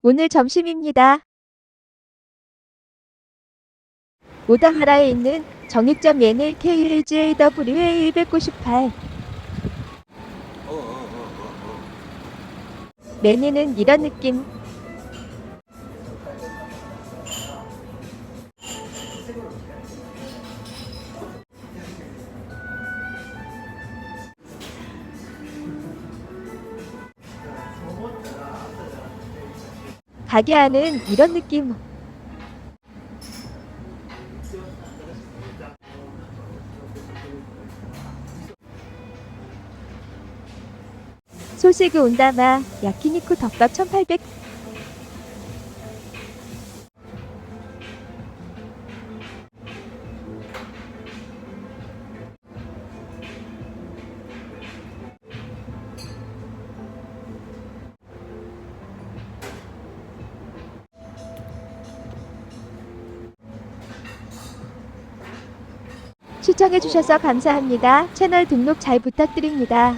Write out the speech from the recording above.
오늘 점심입니다. 오다하라에 있는 정육점 예늘 KLJWA 198. 메뉴는 이런 느낌. 가게 안은 이런 느낌. 소시그 온다마 야키니쿠 덮밥 1800 시청해주셔서 감사합니다. 채널 등록 잘 부탁드립니다.